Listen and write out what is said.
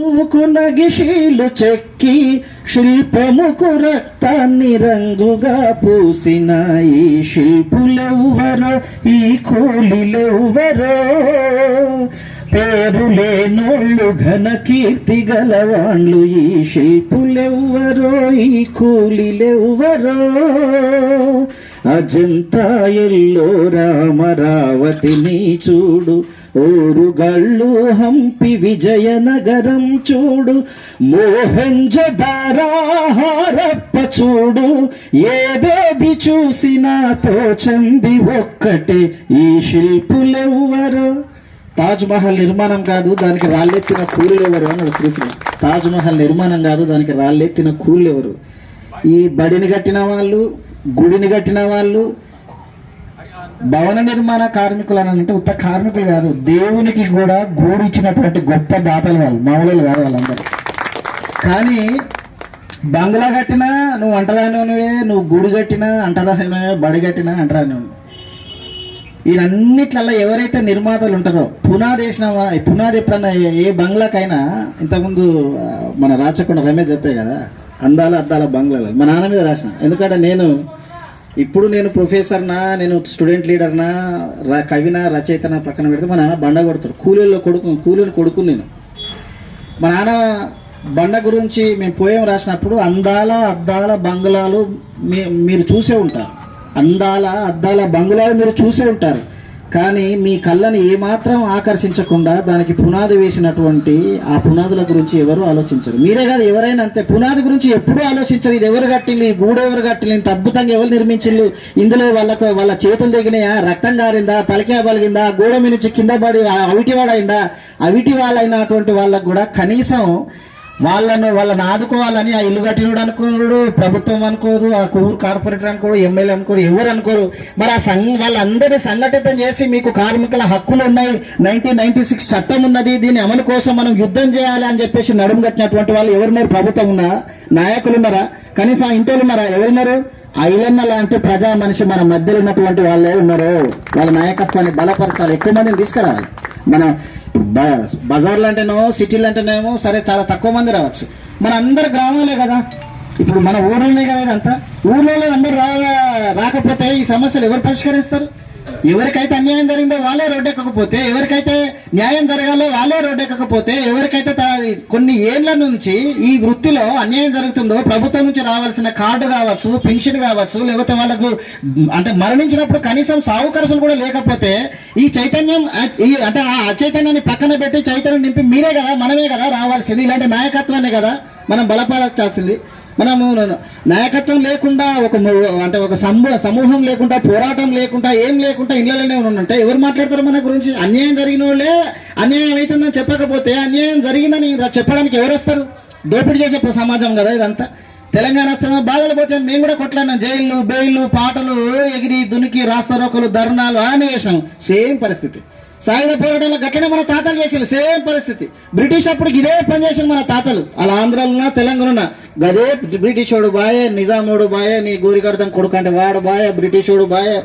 పువ్వుకు నగిశీలు చెక్కి శిల్పముకు రక్తాన్ని రంగుగా పూసిన ఈ శిల్పులెవ్వరో ఈ కూలిలెవ్వరో? పేరు లేనోళ్ళు ఘన కీర్తి గలవాళ్ళు ఈ శిల్పులెవ్వరో ఈ కూలిలెవ్వరో? అజంతా ఎల్లో రామరావతిని చూడు. ఓరుగళ్ళు హంపి విజయనగరం చూడు. మోహంజదారాహారప్ప చూడు. ఏదేది చూసినా తోచంది ఒక్కటే ఈ శిల్పులెవ్వరు. తాజ్మహల్ నిర్మాణం కాదు దానికి రాళ్ళెత్తిన కూలీలు ఎవరు అన్నాడు శ్రీశ్రీ తాజ్మహల్ నిర్మాణం కాదు దానికి రాళ్ళెత్తిన కూలీలు ఎవరు ఈ బడిని కట్టిన వాళ్ళు గుడిని కట్టిన వాళ్ళు భవన నిర్మాణ కార్మికులు అని అంటే ఉత్త కార్మికులు కాదు దేవునికి కూడా గూడు ఇచ్చినటువంటి గొప్ప దాతలు వాళ్ళు మామూలు కాదు వాళ్ళందరూ. కానీ బంగ్లా కట్టినా నువ్వు అంటరానివే నువ్వు గుడి కట్టినా అంటరానివే బడి కట్టినా అంటరానివి వీళ్ళన్నిట్లలో ఎవరైతే నిర్మాతలు ఉంటారో పునాది వేసిన పునాది ఎప్పుడన్నా ఏ- బంగ్లాకైనా ఇంతకుముందు మన రాచకొండ రమేష్ చెప్పే కదా అందాల అద్దాల బంగ్లాలు. మా నాన్న మీద రాసిన. ఎందుకంటే నేను ఇప్పుడు నేను ప్రొఫెసర్నా నేను స్టూడెంట్ లీడర్నా ర- కవినా రచయితనా పక్కన పెడితే మా నాన్న బండ కొడతాడు. కూలీల్లో కొడుకు కూలీలు కొడుకు నేను. మా నాన్న బండ గురించి మేము పోయం రాసినప్పుడు అందాల అద్దాల బంగ్లాలు మీ- మీరు చూసే ఉంటారు. అందాల అద్దాల బంగ్లాలు మీరు చూసే ఉంటారు. కానీ మీ కళ్ళని ఏమాత్రం ఆకర్షించకుండా దానికి పునాది వేసినటువంటి ఆ పునాదుల గురించి ఎవరు ఆలోచించరు. మీరే కాదు ఎవరైనా అంతే. పునాది గురించి ఎప్పుడూ ఆలోచించరు. ఇది ఎవరు కట్టిండ్రు ఈ గూడు ఎవరు కట్టిండ్రు ఇంత అద్భుతంగా ఎవరు నిర్మించిండ్రు ఇందులో వాళ్ళకు వాళ్ళ చేతులు దిగినాయా రక్తం గారిందా? తలకే బలిగిందా గోడ మీద నుంచి కింద పడి అవిటి వాళ్ళైనటువంటి వాళ్ళకు కూడా కనీసం వాళ్ళను వాళ్ళని ఆదుకోవాలని ఆ ఇల్లు కట్టినోడు అనుకోడు ప్రభుత్వం అనుకోదు ఆ ఊరు కార్పొరేటర్ అనుకోడు ఎమ్మెల్యే అనుకోడు ఎవరు అనుకోరు. మరి ఆ సంఘ వాళ్ళందరినీ సంఘటితం చేసి మీకు కార్మికుల హక్కులు ఉన్నాయి. నైన్టీన్ నైన్టీ సిక్స్ చట్టం ఉన్నది దీని అమలు కోసం మనం యుద్ధం చేయాలి అని చెప్పేసి నడుము కట్టినటువంటి వాళ్ళు ఎవరున్నారు ప్రభుత్వం ఉన్నా నాయకులు ఉన్నారా? కనీసం ఆ ఇంటోళ్ళు ఉన్నారా? ఎవరున్నారు ఐలన్న లాంటి ప్రజా మనిషి మన మధ్యలో ఉన్నటువంటి వాళ్ళే ఉన్నారు. వాళ్ళ నాయకత్వాన్ని బలపరచాలి. ఎక్కువ మందిని తీసుకురావాలి. మనం బజార్లు అంటేనో సిటీలు అంటేనేమో సరే చాలా తక్కువ మంది రావచ్చు. మన అందరు గ్రామాలే కదా. ఇప్పుడు మన ఊర్లోనే కదా ఇదంతా. ఊర్లలో అందరూ రా రాకపోతే ఈ సమస్యలు ఎవరు పరిష్కరిస్తారు? ఎవరికైతే అన్యాయం జరిగిందో వాళ్ళే రోడ్డెక్కకపోతే ఎవరికైతే న్యాయం జరగాలో వాళ్ళే రోడ్డెక్కకపోతే ఎవరికైతే తా- కొన్ని ఏళ్ళ నుంచి ఈ వృత్తిలో అన్యాయం జరుగుతుందో ప్రభుత్వం నుంచి రావాల్సిన కార్డు కావచ్చు పెన్షన్ కావచ్చు లేకపోతే వాళ్ళకు అంటే మరణించినప్పుడు కనీసం సాగు ఖర్చులు కూడా లేకపోతే ఈ చైతన్యం ఈ అంటే ఆ అచైతన్యాన్ని పక్కన పెట్టి చైతన్యం నింపి మీరే కదా మనమే కదా రావాల్సింది ఇలాంటి నాయకత్వాన్ని కదా మనం బలపరచాల్సింది. మనము నాయకత్వం లేకుండా ఒక అంటే ఒక సమూ- సమూహం లేకుండా పోరాటం లేకుండా ఏం లేకుండా ఇళ్ళలోనే ఉంటే ఎవరు మాట్లాడతారు మన గురించి? అన్యాయం జరిగిన వాళ్ళే అన్యాయం అవుతుందని చెప్పకపోతే అన్యాయం జరిగిందని చెప్పడానికి ఎవరు వస్తారు? దోపిడీ చేసే సమాజం కదా ఇదంతా. తెలంగాణ వస్తుందని బాధలు పోతే మేము కూడా కొట్లాడినాం. జైళ్ళు బెయిళ్ళు పాటలు ఎగిరి దునికి రాస్తారోకలు ధర్నాలు అని వేసాం సేమ్ పరిస్థితి. సాయుధ పోరాటంలో గట్లనే మన తాతలు చేసిన సేమ్ పరిస్థితి. బ్రిటిష్ అప్పుడు ఇదే పని చేసిన మన తాతలు. అలా ఆంధ్రాలో తెలంగాణ గదే బ్రిటిషోడు బాయే నిజామోడు బాయే నీ గోరికడతం కొడుకు అంటే వాడు బాయే బ్రిటిషోడు బాయే.